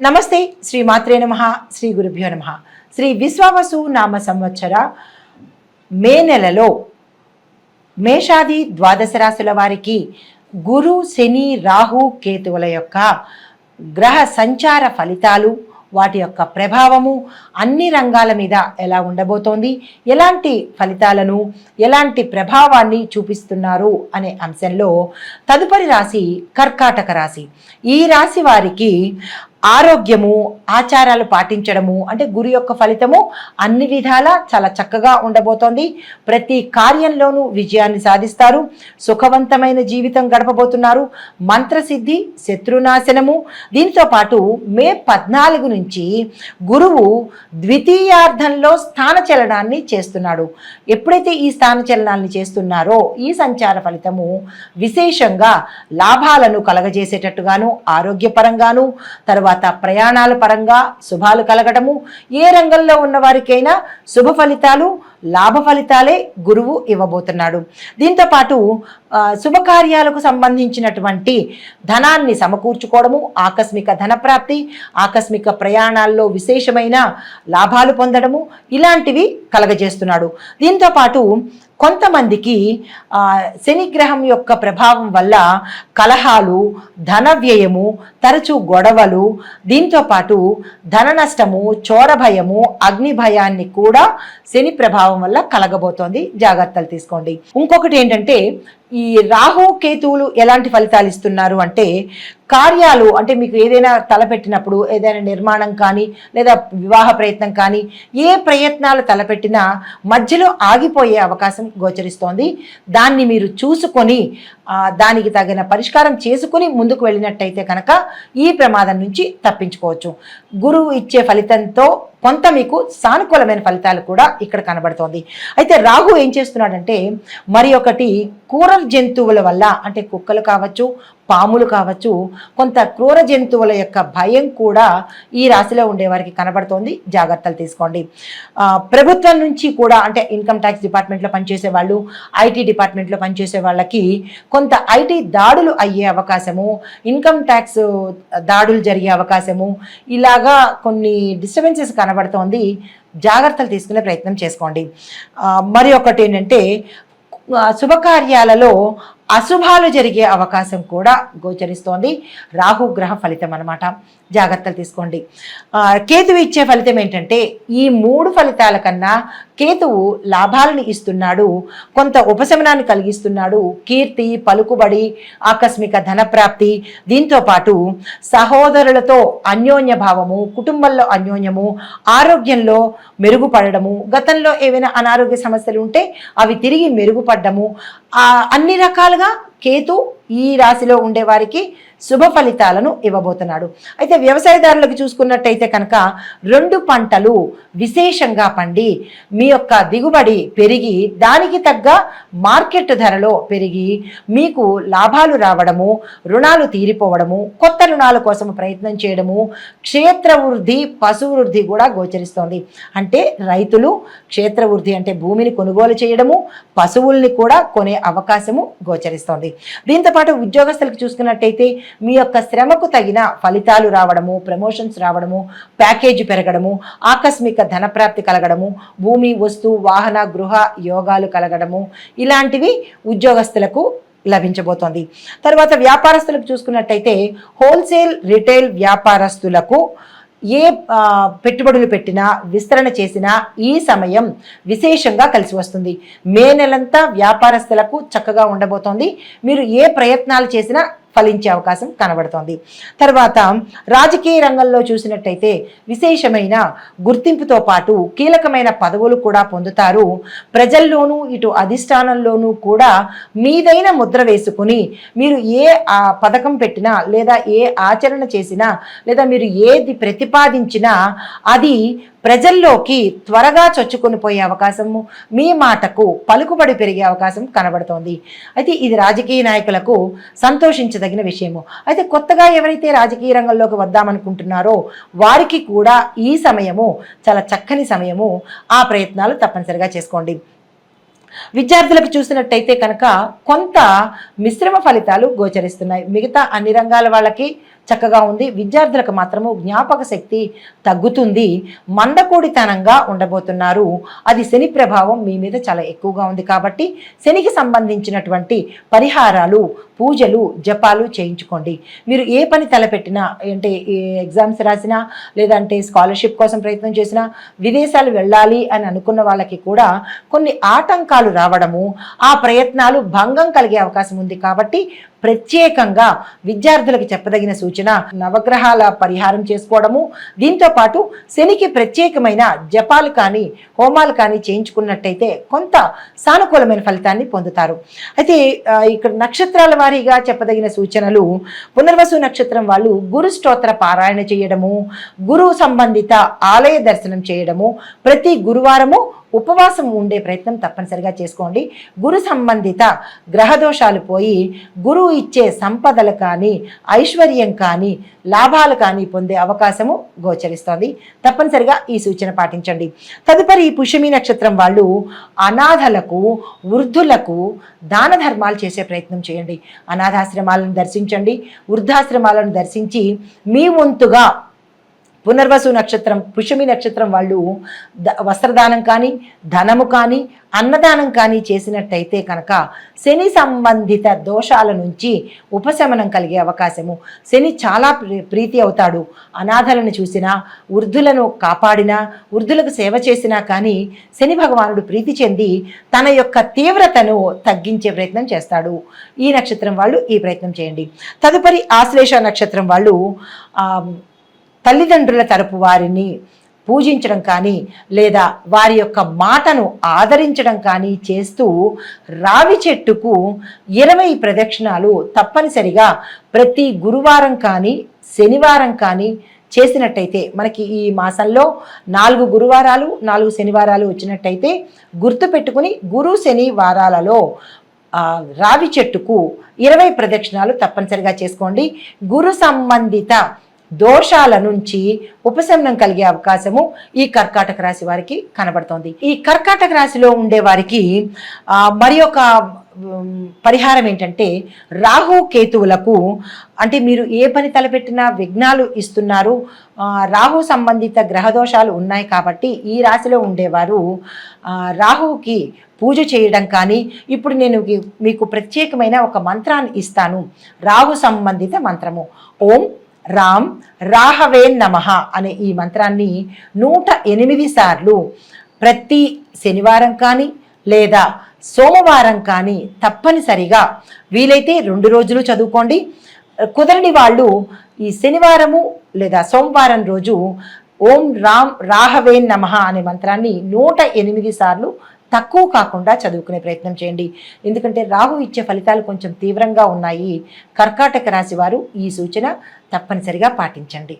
నమస్తే శ్రీ మాత్రే నమ శ్రీ గురుభ్యో నమ. శ్రీ విశ్వావసు నామ సంవత్సర మే నెలలో మేషాది ద్వాదశ రాశుల వారికి గురు శని రాహు కేతువుల యొక్క గ్రహ సంచార ఫలితాలు వాటి యొక్క ప్రభావము అన్ని రంగాల మీద ఎలా ఉండబోతోంది ఎలాంటి ఫలితాలను ఎలాంటి ప్రభావాన్ని చూపిస్తున్నారు అనే అంశంలో తదుపరి రాశి కర్కాటక రాశి. ఈ రాశి వారికి ఆరోగ్యము ఆచారాలు పాటించడము అంటే గురి యొక్క ఫలితము అన్ని విధాలా చాలా చక్కగా ఉండబోతోంది. ప్రతి కార్యంలోనూ విజయాన్ని సాధిస్తారు. సుఖవంతమైన జీవితం గడపబోతున్నారు. మంత్రసిద్ధి శత్రునాశనము. దీంతో పాటు మే పద్నాలుగు నుంచి గురువు ద్వితీయార్థంలో స్థాన చలనాన్ని చేస్తున్నాడు. ఎప్పుడైతే ఈ స్థాన చలనాన్ని చేస్తున్నారో ఈ సంచార ఫలితము విశేషంగా లాభాలను కలగజేసేటట్టుగాను ఆరోగ్యపరంగాను తర్వాత ప్రయాణాల పరంగా శుభాలు కలగడము. ఏ రంగంలో ఉన్న వారికైనా శుభ ఫలితాలు లాభ ఫలితాలే గురువు ఇవ్వబోతున్నాడు. దీంతో పాటు శుభకార్యాలకు సంబంధించినటువంటి ధనాన్ని సమకూర్చుకోవడము ఆకస్మిక ధనప్రాప్తి ఆకస్మిక ప్రయాణాల్లో విశేషమైన లాభాలు పొందడము ఇలాంటివి కలగజేస్తున్నాడు. దీంతో పాటు కొంతమందికి శనిగ్రహం యొక్క ప్రభావం వల్ల కలహాలు ధన వ్యయము తరచూ గొడవలు దీంతో పాటు ధన నష్టము చోర భయము అగ్ని భయాన్ని కూడా శని ప్రభావం వల్ల కలగబోతోంది. జాగ్రత్తలు తీసుకోండి. ఇంకొకటి ఏంటంటే ఈ రాహు కేతువులు ఎలాంటి ఫలితాలు ఇస్తున్నారు అంటే కార్యాలు అంటే మీకు ఏదైనా తలపెట్టినప్పుడు ఏదైనా నిర్మాణం కానీ లేదా వివాహ ప్రయత్నం కానీ ఏ ప్రయత్నాలు తలపెట్టినా మధ్యలో ఆగిపోయే అవకాశం గోచరిస్తోంది. దాన్ని మీరు చూసుకొని దానికి తగిన పరిష్కారం చేసుకుని ముందుకు వెళ్ళినట్టయితే కనుక ఈ ప్రమాదం నుంచి తప్పించుకోవచ్చు. గురువు ఇచ్చే ఫలితంతో కొంత మీకు సానుకూలమైన ఫలితాలు కూడా ఇక్కడ కనబడుతోంది. అయితే రాహు ఏం చేస్తున్నాడంటే మరి ఒకటి క్రూర జంతువుల వల్ల అంటే కుక్కలు కావచ్చు పాములు కావచ్చు కొంత క్రూర జంతువుల యొక్క భయం కూడా ఈ రాశిలో ఉండేవారికి కనబడుతోంది. జాగ్రత్తలు తీసుకోండి. ప్రభుత్వం నుంచి కూడా అంటే ఇన్కమ్ ట్యాక్స్ డిపార్ట్మెంట్లో పనిచేసే వాళ్ళు ఐటీ డిపార్ట్మెంట్లో పనిచేసే వాళ్ళకి కొంత ఐటీ దాడులు అయ్యే అవకాశము ఇన్కమ్ ట్యాక్స్ దాడులు జరిగే అవకాశము ఇలాగా కొన్ని డిస్టర్బెన్సెస్ కనబడుతోంది. జాగ్రత్తలు తీసుకునే ప్రయత్నం చేసుకోండి. మరి ఒకటి ఏంటంటే శుభకార్యాలలో అశుభాలు జరిగే అవకాశం కూడా గోచరిస్తోంది. రాహుగ్రహ ఫలితం అనమాట జాగ్రత్తలు తీసుకోండి. కేతువు ఇచ్చే ఫలితం ఏంటంటే ఈ మూడు ఫలితాల కన్నా కేతువు లాభాలను ఇస్తున్నాడు కొంత ఉపశమనాన్ని కలిగిస్తున్నాడు కీర్తి పలుకుబడి ఆకస్మిక ధనప్రాప్తి. దీంతో పాటు సహోదరులతో అన్యోన్య భావము కుటుంబంలో అన్యోన్యము ఆరోగ్యంలో మెరుగుపడడము గతంలో ఏవైనా అనారోగ్య సమస్యలు ఉంటే అవి తిరిగి మెరుగుపడ్డము. అన్ని రకాలుగా కేతు ఈ రాశిలో ఉండే వారికి శుభ ఫలితాలను ఇవ్వబోతున్నాడు. అయితే వ్యవసాయదారులకు చూసుకున్నట్టయితే కనుక రెండు పంటలు విశేషంగా పండి మీ యొక్క దిగుబడి పెరిగి దానికి తగ్గ మార్కెట్ ధరలో పెరిగి మీకు లాభాలు రావడము రుణాలు తీరిపోవడము కొత్త రుణాల కోసం ప్రయత్నం చేయడము క్షేత్ర వృద్ధి పశు వృద్ధి కూడా గోచరిస్తోంది. అంటే రైతులు క్షేత్ర వృద్ధి అంటే భూమిని కొనుగోలు చేయడము పశువుల్ని కూడా కొనే అవకాశము గోచరిస్తోంది. దీంతో పాటు ఉద్యోగస్తులకు చూసుకున్నట్టయితే మీ యొక్క శ్రమకు తగిన ఫలితాలు రావడము ప్రమోషన్స్ రావడము ప్యాకేజీ పెరగడము ఆకస్మిక ధనప్రాప్తి కలగడము భూమి వస్తు వాహన గృహ యోగాలు కలగడము ఇలాంటివి ఉద్యోగస్తులకు లభించబోతోంది. తర్వాత వ్యాపారస్తులకు చూసుకున్నట్టయితే హోల్సేల్ రిటైల్ వ్యాపారస్తులకు ఏ పెట్టుబడులు పెట్టినా విస్తరణ చేసినా ఈ సమయం విశేషంగా కలిసి వస్తుంది. మే నెలంతా వ్యాపారస్తులకు చక్కగా ఉండబోతోంది. మీరు ఏ ప్రయత్నాలు చేసినా ఫలించే అవకాశం కనబడుతోంది. తర్వాత రాజకీయ రంగంలో చూసినట్టయితే విశేషమైన గుర్తింపుతో పాటు కీలకమైన పదవులు కూడా పొందుతారు. ప్రజల్లోనూ ఇటు అధిష్టానంలోనూ కూడా మీదైన ముద్ర వేసుకుని మీరు ఏ ఆ పథకం పెట్టినా లేదా ఏ ఆచరణ చేసినా లేదా మీరు ఏది ప్రతిపాదించినా అది ప్రజల్లోకి త్వరగా చొచ్చుకొని పోయే అవకాశము మీ మాటకు పలుకుబడి పెరిగే అవకాశం కనబడుతోంది. అయితే ఇది రాజకీయ నాయకులకు సంతోషించదగిన విషయము. అయితే కొత్తగా ఎవరైతే రాజకీయ రంగంలోకి వద్దామనుకుంటున్నారో వారికి కూడా ఈ సమయము చాలా చక్కని సమయము. ఆ ప్రయత్నాలు తప్పనిసరిగా చేసుకోండి. విద్యార్థులకు చూసినట్టయితే కనుక కొంత మిశ్రమ ఫలితాలు గోచరిస్తున్నాయి. మిగతా అన్ని రంగాల వాళ్ళకి చక్కగా ఉంది. విద్యార్థులకు మాత్రము జ్ఞాపక శక్తి తగ్గుతుంది. మందకోడితనంగా ఉండబోతున్నారు. అది శని ప్రభావం మీ మీద చాలా ఎక్కువగా ఉంది కాబట్టి శనికి సంబంధించినటువంటి పరిహారాలు పూజలు జపాలు చేయించుకోండి. మీరు ఏ పని తలపెట్టినా అంటే ఎగ్జామ్స్ రాసినా లేదంటే స్కాలర్షిప్ కోసం ప్రయత్నం చేసినా విదేశాలు వెళ్ళాలి అని అనుకున్న వాళ్ళకి కూడా కొన్ని ఆటంకాలు రావడము ఆ ప్రయత్నాలు భంగం కలిగే అవకాశం ఉంది కాబట్టి ప్రత్యేకంగా విద్యార్థులకు చెప్పదగిన సూచన నవగ్రహాల పరిహారం చేసుకోవడము. దీంతో పాటు శనికి ప్రత్యేకమైన జపాలు కానీ హోమాలు కానీ చేయించుకున్నట్టయితే కొంత సానుకూలమైన ఫలితాన్ని పొందుతారు. అయితే ఇక్కడ నక్షత్రాల వారీగా చెప్పదగిన సూచనలు పునర్వసు నక్షత్రం వాళ్ళు గురు స్తోత్ర పారాయణ చేయడము గురు సంబంధిత ఆలయ దర్శనం చేయడము ప్రతి గురువారము ఉపవాసం ఉండే ప్రయత్నం తప్పనిసరిగా చేసుకోండి. గురు సంబంధిత గ్రహ దోషాలు పోయి గురువు ఇచ్చే సంపదలు కానీ ఐశ్వర్యం కానీ లాభాలు కానీ పొందే అవకాశము గోచరిస్తోంది. తప్పనిసరిగా ఈ సూచన పాటించండి. తదుపరి ఈ పుష్యమి నక్షత్రం వాళ్ళు అనాథలకు వృద్ధులకు దాన ధర్మాలు చేసే ప్రయత్నం చేయండి. అనాథాశ్రమాలను దర్శించండి. వృద్ధాశ్రమాలను దర్శించి మీ వంతుగా పునర్వసు నక్షత్రం పుష్యమి నక్షత్రం వాళ్ళు వస్త్రదానం కానీ ధనము కానీ అన్నదానం కానీ చేసినట్టయితే కనుక శని సంబంధిత దోషాల నుంచి ఉపశమనం కలిగే అవకాశము. శని చాలా ప్రీ- ప్రీతి అవుతాడు. అనాథలను చూసినా వృద్ధులను కాపాడినా వృద్ధులకు సేవ చేసినా కానీ శని భగవానుడు ప్రీతి చెంది తన యొక్క తీవ్రతను తగ్గించే ప్రయత్నం చేస్తాడు. ఈ నక్షత్రం వాళ్ళు ఈ ప్రయత్నం చేయండి. తదుపరి ఆశ్లేష నక్షత్రం వాళ్ళు తల్లిదండ్రుల తరపు వారిని పూజించడం కానీ లేదా వారి యొక్క మాటను ఆదరించడం కానీ చేస్తూ రావి చెట్టుకు ఇరవై ప్రదక్షిణాలు తప్పనిసరిగా ప్రతి గురువారం కానీ శనివారం కానీ చేసినట్టయితే మనకి ఈ మాసంలో నాలుగు గురువారాలు నాలుగు శనివారాలు వచ్చినట్టయితే గుర్తుపెట్టుకుని గురు శని వారాలలో రావి చెట్టుకు ఇరవై ప్రదక్షిణాలు తప్పనిసరిగా చేసుకోండి. గురు సంబంధిత దోషాల నుంచి ఉపశమనం కలిగే అవకాశము ఈ కర్కాటక రాశి వారికి కనబడుతోంది. ఈ కర్కాటక రాశిలో ఉండే వారికి మరి ఒక పరిహారం ఏంటంటే రాహు కేతువులకు అంటే మీరు ఏ పని తలపెట్టినా విఘ్నాలు ఇస్తున్నారు. రాహు సంబంధిత గ్రహ దోషాలు ఉన్నాయి కాబట్టి ఈ రాశిలో ఉండేవారు రాహుకి పూజ చేయడం కానీ ఇప్పుడు నేను మీకు ప్రత్యేకమైన ఒక మంత్రాన్ని ఇస్తాను. రాహు సంబంధిత మంత్రము. ఓం రామ్ రాహవే నమః అనే ఈ మంత్రాన్ని నూట ఎనిమిది సార్లు ప్రతి శనివారం కానీ లేదా సోమవారం కానీ తప్పనిసరిగా వీలైతే రెండు రోజులు చదువుకోండి. కుదరని వాళ్ళు ఈ శనివారము లేదా సోమవారం రోజు ఓం రామ్ రాహవే నమః అనే మంత్రాన్ని నూట ఎనిమిది సార్లు తక్కువ కాకుండా చదువుకునే ప్రయత్నం చేయండి. ఎందుకంటే రాహు ఇచ్చే ఫలితాలు కొంచెం తీవ్రంగా ఉన్నాయి. కర్కాటక రాశి వారు ఈ సూచన తప్పనిసరిగా పాటించండి.